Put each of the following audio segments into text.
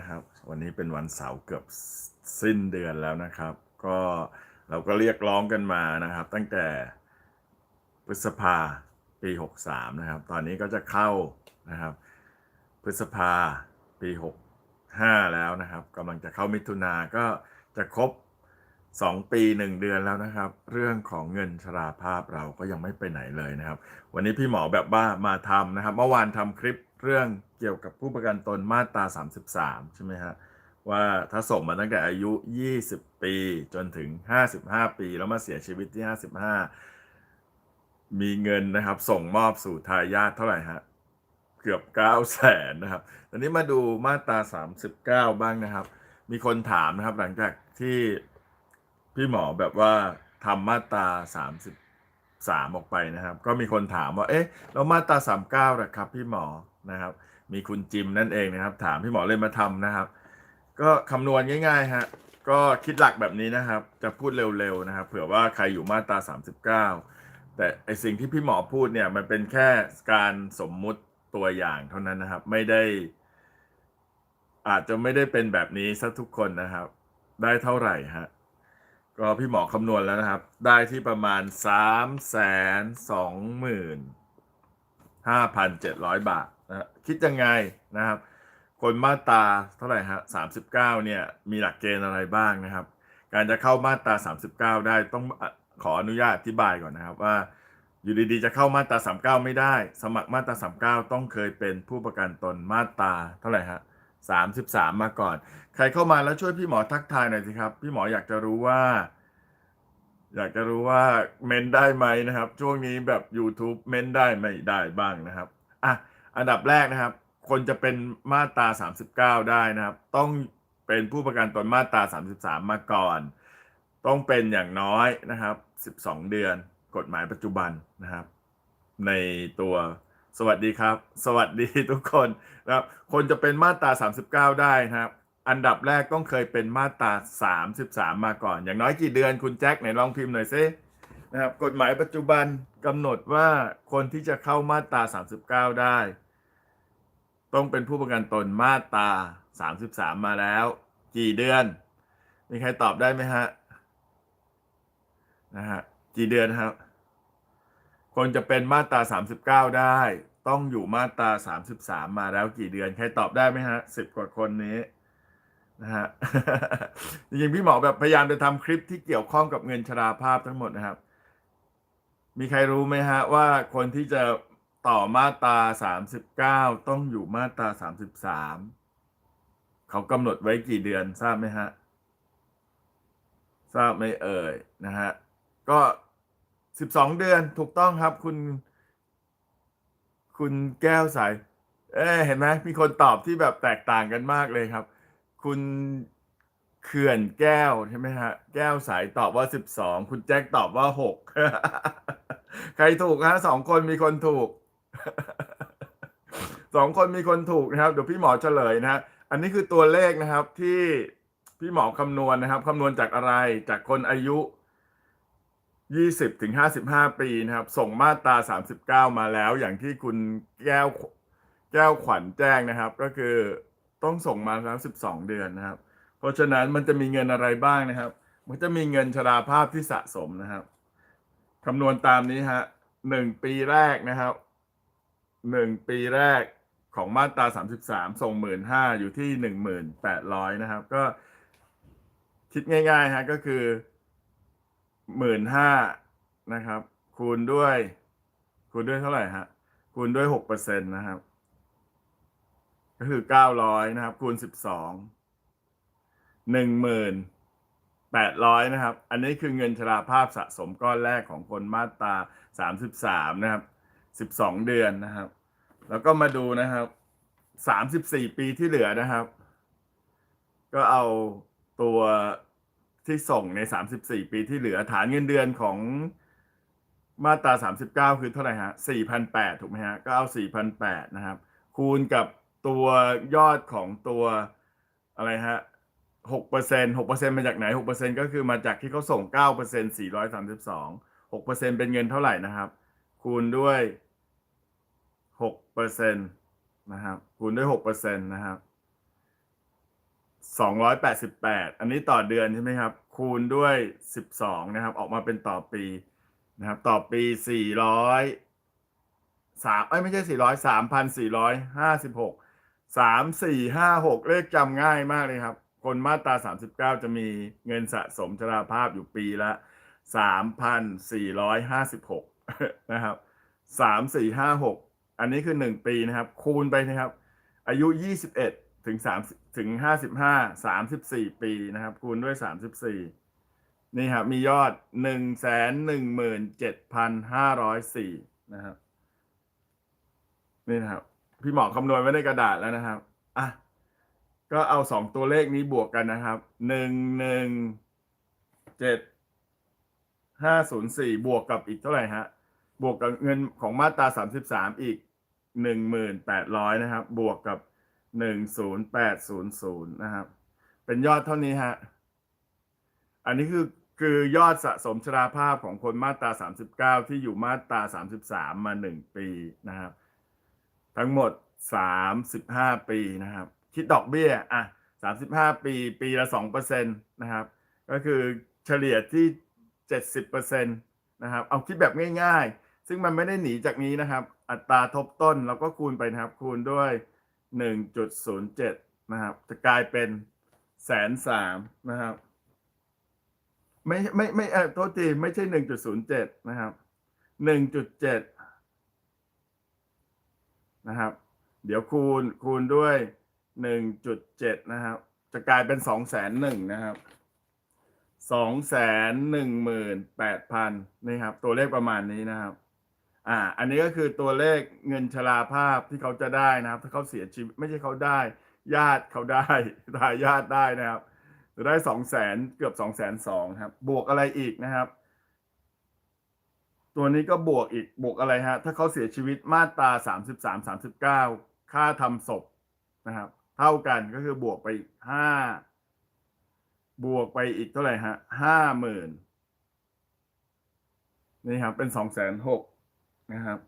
นะครับ วันนี้เป็นวันเสาร์เกือบสิ้นเดือนแล้วนะครับ ก็เราก็เรียกร้องกันมานะครับ ตั้งแต่พฤษภาปี 63 นะครับ ตอนนี้ก็จะเข้านะครับ พฤษภาปี 65 แล้วนะครับกำลังจะเข้ามิถุนาก็จะครบ 2 ปี 1 เดือนแล้วนะครับ เรื่องของเงินชราภาพเราก็ยังไม่ไปไหนเลยนะครับ วันนี้พี่หมอแบบว่ามาทำนะครับ เมื่อวานทำคลิป เรื่องเกี่ยวกับผู้ประกันตนมาตรา 33 ใช่ไหมฮะ ว่าถ้าส่งมาตั้งแต่อายุ 20 ปีจนถึง 55 ปี แล้วมาเสียชีวิตที่ 55 มีเงินนะครับ ส่งมอบสู่ทายาทเท่าไหร่ฮะ เกือบ 9 แสนนะครับตอนนี้มาดูมาตรา 39 บ้างนะครับ มีคนถามนะครับหลังจากที่พี่หมอแบบว่าทำมาตรา33ออกไปนะครับ ก็มีคนถามว่า เอ๊ะ แล้วมาตรา 39นะครับ พี่หมอ นะครับ มีคุณจิมนั่นเองนะครับ ถามพี่หมอเลยมาทำนะครับ ก็คำนวณง่ายๆฮะก็คิดหลักแบบนี้นะครับ จะพูดเร็วๆนะครับ เผื่อว่าใครอยู่มาตรา 39 แต่ไอสิ่งที่พี่หมอพูดเนี่ยมันเป็นแค่การสมมุติตัวอย่างเท่านั้นนะครับ ไม่ได้ อาจจะไม่ได้เป็นแบบนี้ซะทุกคนนะครับ ได้เท่าไหร่ฮะก็พี่หมอคำนวณแล้วนะครับ ได้ที่ประมาณ 3 2 5 7 0 0 บาท นะคิดยังไงนะครับคนมาตราเท่าไหร่ฮะ39เนี่ยมีหลักเกณฑ์อะไรบ้างนะครับ การจะเข้ามาตรา 39 ได้ต้องขออนุญาตอธิบายก่อนนะครับว่าอยู่ดีๆจะเข้ามาตรา 39 ไม่ได้ สมัครมาตรา 39 ต้องเคยเป็นผู้ประกันตนมาตราเท่าไหร่ฮะ33 มาก่อน ใครเข้ามาแล้วช่วยพี่หมอทักทายหน่อยสิครับ พี่หมออยากจะรู้ว่า อยากจะรู้ว่าเมนได้ไหมนะครับ ช่วงนี้แบบ YouTube เมนได้ไม่ได้บ้างนะครับอะ อันดับแรกนะครับ คนจะเป็นมาตรา 39 ได้นะครับ ต้องเป็นผู้ประกันตนมาตรา 33 มาก่อน ต้องเป็นอย่างน้อยนะครับ 12 เดือนกฎหมายปัจจุบันนะครับ ในตัวสวัสดีครับ สวัสดีทุกคนนะครับ คนจะเป็นมาตรา 39 ได้นะครับ อันดับแรกต้องเคยเป็นมาตรา 33 มาก่อน อย่างน้อยกี่เดือนคุณแจ็คไหนลองพิมพ์หน่อยซิ นะครับกฎหมายปัจจุบันกำหนดว่าคนที่จะเข้ามาตรา 39 ได้ ต้องเป็นผู้ประกันตนมาตรา 33 มาแล้ว กี่เดือน มีใครตอบได้ไหมฮะนะฮะกี่เดือนครับ คนจะเป็นมาตรา 39 ได้ ต้องอยู่มาตรา 33 มาแล้วกี่เดือน ใครตอบได้ไหมฮะสิบกว่าคนนี้นะฮะจริงๆพี่หมอแบบพยายามจะทำคลิปที่เกี่ยวข้องกับเงินชราภาพทั้งหมดนะครับ มีใครรู้ไหมฮะว่าคนที่จะต่อมาตรา 39 ต้องอยู่มาตรา 33 เขากำหนดไว้กี่เดือนทราบไหมฮะ ทราบไหมเอ่ยนะฮะ ก็ 12 เดือนถูกต้องครับคุณ คุณแก้วใสเอ้เห็นไหมมีคนตอบที่แบบแตกต่างกันมากเลยครับ คุณ เขื่อนแก้วใช่ไหมฮะ แก้วใสตอบว่า12คุณแจ็คตอบว่า6ใครถูกฮะสองคนมีคนถูกสองคนมีคนถูกนะครับเดี๋ยวพี่หมอเฉลยนะฮะอันนี้คือตัวเลขนะครับที่พี่หมอคำนวณนะครับคำนวณจากอะไรจากคนอายุ 20ถึง55 ปีนะครับ ส่งมาตรา 39 มาแล้วอย่างที่คุณแก้วแก้วขวัญแจ้งนะครับ ก็คือต้องส่งมาแล้ว 12 เดือนนะครับ เพราะฉะนั้นมันจะมีเงินอะไรบ้างนะครับ มันจะมีเงินชราภาพที่สะสมนะครับคำนวณตามนี้ฮะหนึ่งปีแรกนะครับหนึ่งปีแรกของมาตรา33ส่งหมื่นห้าอยู่ที่หนึ่งหมื่นแปดร้อยนะครับ ก็คิดง่ายๆฮะก็คือหมื่นห้านะครับ คูณด้วย คูณด้วยเท่าไหร่ฮะคูณด้วยหกเปอร์เซ็นต์นะครับ ก็คือเก้าร้อยนะครับ คูณสิบสอง หนึ่งหมื่นแปดร้อยนะครับ อันนี้คือเงินชราภาพสะสมก้อนแรกของคนมาตราสามสิบสามนะครับสิบสองเดือนนะครับ แล้วก็มาดูนะครับสามสิบสี่ปีที่เหลือนะครับ ก็เอาตัวที่ส่งในสามสิบสี่ปีที่เหลือฐานเงินเดือนของมาตราสามสิบเก้าคือเท่าไหร่ฮะสี่พันแปดถูกไหมฮะ ก็เอาสี่พันแปดนะครับ คูณกับตัวยอดของตัวอะไรฮะ หกเปอร์เซ็นหกเปอร์เซ็นมาจากไหนหกเปอร์เซ็นก็คือมาจากที่เขาส่งเก้าเปอร์เซ็นสี่ร้อยสามสิบสองหกเปอร์เซ็นเป็นเงินเท่าไหร่นะครับ คูณด้วยหกเปอร์เซ็นนะครับ คูณด้วยหกเปอร์เซ็นนะครับ288อันนี้ต่อเดือนใช่ไหมครับ คูณด้วย12นะครับ ออกมาเป็นต่อปีนะครับ ต่อปี400สามเอ้ยไม่ใช่400 3,456 3 4 5 6เลขจำง่ายมากเลยครับ คนมาตรา 39 จะมีเงินสะสมชราภาพอยู่ปีละ 3,456 นะครับ 3456 อันนี้คือ 1 ปีนะครับ คูณไปนะครับ อายุ 21 ถึง3ถึง 55 34 ปีนะครับ คูณด้วย 34 นี่ครับ มียอด 117,504 นะครับ นี่นะครับ พี่หมอคำนวณไว้ในกระดาษแล้วนะครับ อะ ก็เอาสองตัวเลขนี้บวกกันนะครับหนึ่งหนึ่งเจ็ดห้าศูนย์สี่บวกกับอีกเท่าไหร่ฮะ บวกกับเงินของมาตราสามสิบสามอีกหนึ่งหมื่นแปดร้อยนะครับ บวกกับหนึ่งศูนย์แปดศูนย์ศูนย์นะครับ เป็นยอดเท่านี้ฮะ อันนี้คือคือยอดสะสมชราภาพของคนมาตราสามสิบเก้าที่อยู่มาตราสามสิบสามมาหนึ่งปีนะครับ ทั้งหมดสามสิบห้าปีนะครับ คิดดอกเบี้ยอะสามสิบห้าปีปีละสองเปอร์เซ็นตนะครับ ก็คือเฉลี่ยที่เจ็ดสิบเปอร์เซ็นตนะครับ เอาคิดแบบง่ายๆ ซึ่งมันไม่ได้หนีจากนี้นะครับ อัตราทบต้นเราก็คูณไปนะครับ คูณด้วยหนึ่งจุดศูนย์เจ็ดนะครับ จะกลายเป็นแสนสามนะครับ ไม่ไม่ไม่เออโทษทีไม่ใช่หนึ่งจุดศูนย์เจ็ดนะครับหนึ่งจุดเจ็ดนะครับ เดี๋ยวคูณคูณด้วย หนึ่งจุดเจ็ดนะครับ จะกลายเป็นสองแสนหนึ่งนะครับสองแสนหนึ่งหมื่นแปดพันนี่ครับ ตัวเลขประมาณนี้นะครับ อ่า อันนี้ก็คือตัวเลขเงินชราภาพที่เขาจะได้นะครับ ถ้าเขาเสียชีวิตไม่ใช่เขาได้ ญาติเขาได้ทายาทได้นะครับจะได้สองแสนเกือบสองแสนสองครับ บวกอะไรอีกนะครับ ตัวนี้ก็บวกอีกบวกอะไรฮะ ถ้าเขาเสียชีวิตมาตราสามสิบสามสามสิบเก้าค่าทำศพนะครับ เท่ากันก็คือบวกไปอีกห้าบวกไปอีกเท่าไหร่ฮะห้าหมื่นนี่ครับเป็นสองแสนหกนะครับ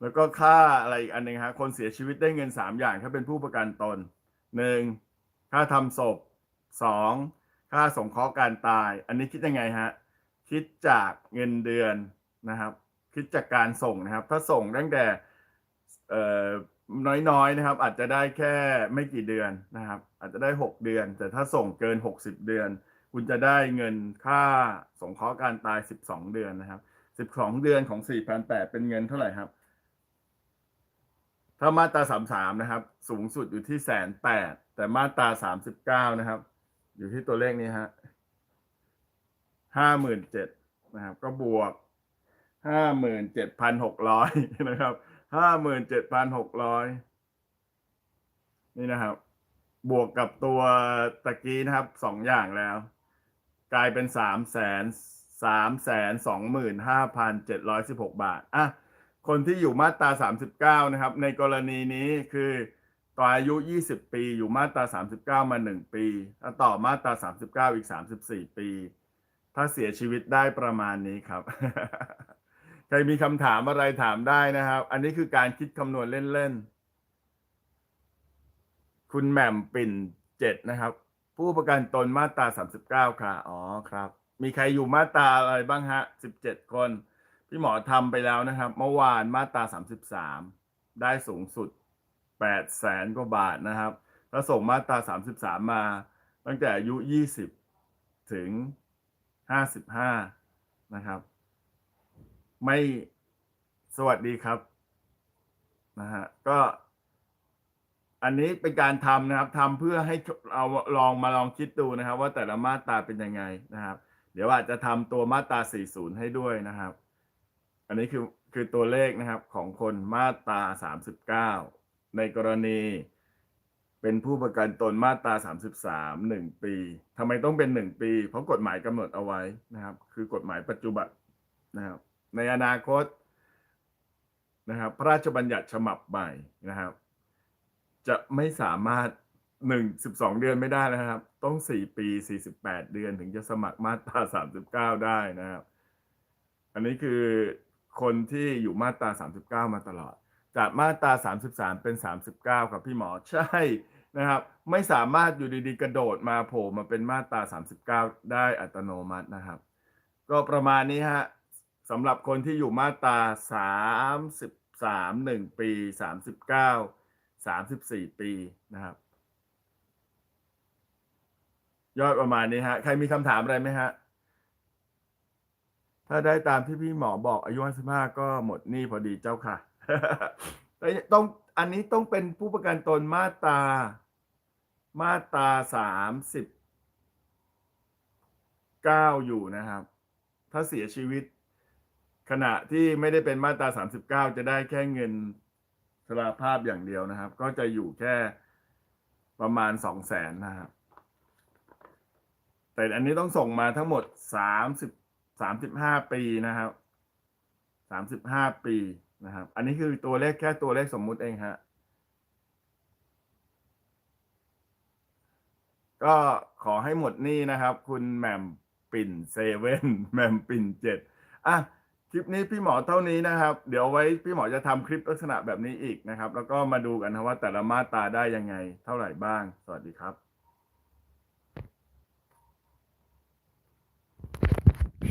แล้วก็ค่าอะไรอีกอันหนึ่งฮะคนเสียชีวิตได้เงินสามอย่าง ถ้าเป็นผู้ประกันตนหนึ่งค่าทำศพสองค่าสงเคราะห์การตาย อันนี้คิดยังไงฮะคิดจากเงินเดือนนะครับ คิดจากการส่งนะครับ ถ้าส่งตั้งแต่ น้อยๆนะครับ อาจจะได้แค่ไม่กี่เดือนนะครับ อาจจะได้ 6 เดือน แต่ถ้าส่งเกิน 60 เดือน คุณจะได้เงินค่าสงเคราะห์การตาย 12 เดือนนะครับ 12 เดือนของ 4,800 เป็นเงินเท่าไหร่ครับ ถ้ามาตรา 33 นะครับ สูงสุดอยู่ที่แสนแปดแต่มาตรา 39 นะครับ อยู่ที่ตัวเลขนี้ฮะห้าหมื่นเจ็ดนะครับ ก็บวกห้าหมื่นเจ็ดพันหกร้อยนะครับ ห้าหมื่นเจ็ดพันหกร้อยนี่นะครับ บวกกับตัวตะกี้นะครับสองอย่างแล้ว กลายเป็นสามแสนสามแสนสองหมื่นห้าพันเจ็ดร้อยสิบหกบาทอะคนที่อยู่มาตราสามสิบเก้านะครับ ในกรณีนี้คือต่ออายุยี่สิบปีอยู่มาตราสามสิบเก้ามาหนึ่งปีแล้วต่อมาตราสามสิบเก้าอีกสามสิบสี่ปี ถ้าเสียชีวิตได้ประมาณนี้ครับ ใครมีคำถามอะไรถามได้นะครับ อันนี้คือการคิดคำนวณเล่นๆ คุณแหม่มปิ่นเจ็ดนะครับ ผู้ประกันตนมาตราสามสิบเก้าค่ะ อ๋อครับ มีใครอยู่มาตราอะไรบ้างฮะสิบเจ็ดคน พี่หมอทำไปแล้วนะครับ เมื่อวานมาตราสามสิบสามได้สูงสุดแปดแสนกว่าบาทนะครับแล้วส่งมาตราสามสิบสามมา ตั้งแต่อายุยี่สิบถึงห้าสิบห้านะครับ ไม่สวัสดีครับนะฮะก็ อันนี้เป็นการทำนะครับทำเพื่อให้เอาลองมาลองคิดดูนะครับ ว่าแต่ละมาตราเป็นยังไงนะครับ เดี๋ยวอาจจะทำตัวมาตรา 40 ให้ด้วยนะครับ อันนี้คือคือตัวเลขนะครับของคนมาตรา 39 ในกรณี เป็นผู้ประกันตนมาตรา 33 1 ปีทำไมต้องเป็น 1 ปี เพราะกฎหมายกำหนดเอาไว้นะครับ คือกฎหมายปัจจุบันนะครับ ในอนาคตนะครับพระราชบัญญัติฉบับใหม่นะครับ จะไม่สามารถหนึ่งสิบสองเดือนไม่ได้นะครับ ต้องสี่ปีสี่สิบแปดเดือนถึงจะสมัครมาตราสามสิบเก้าได้นะครับ อันนี้คือคนที่อยู่มาตราสามสิบเก้ามาตลอด จากมาตราสามสิบสามเป็นสามสิบเก้าครับพี่หมอใช่นะครับ ไม่สามารถอยู่ดีๆ กระโดดมาโผล่มาเป็นมาตรา39ได้อัตโนมัตินะครับ ก็ประมาณนี้ฮะ สำหรับคนที่อยู่มาตรา33 1 ปี 39 34 ปีนะครับ ยอดประมาณนี้ฮะ ใครมีคำถามอะไรไหมฮะ ถ้าได้ตามที่พี่หมอบอกอายุ 55 ก็หมดหนี้พอดีเจ้าค่ะต้องอันนี้ต้องเป็นผู้ประกันตนมาตรามาตราสามสิบเก้าอยู่นะครับ ถ้าเสียชีวิต ขณะที่ไม่ได้เป็นมาตราสามสิบเก้าจะได้แค่เงินสราภาพอย่างเดียวนะครับ ก็จะอยู่แค่ประมาณสองแสนนะครับ แต่อันนี้ต้องส่งมาทั้งหมดสามสิบสามสิบห้าปีนะครับสามสิบห้าปีนะครับ อันนี้คือตัวเลขแค่ตัวเลขสมมุติเองฮะก็ขอให้หมดนี้นะครับ คุณแหม่มปิ่นเซเว่นแหม่มปิ่นเจ็ดอะ คลิปนี้พี่หมอเท่านี้นะครับ เดี๋ยวไว้พี่หมอจะทำคลิปลักษณะแบบนี้อีกนะครับ แล้วก็มาดูกันนะว่าแต่ละมาตราได้ยังไงเท่าไหร่บ้าง สวัสดีครับ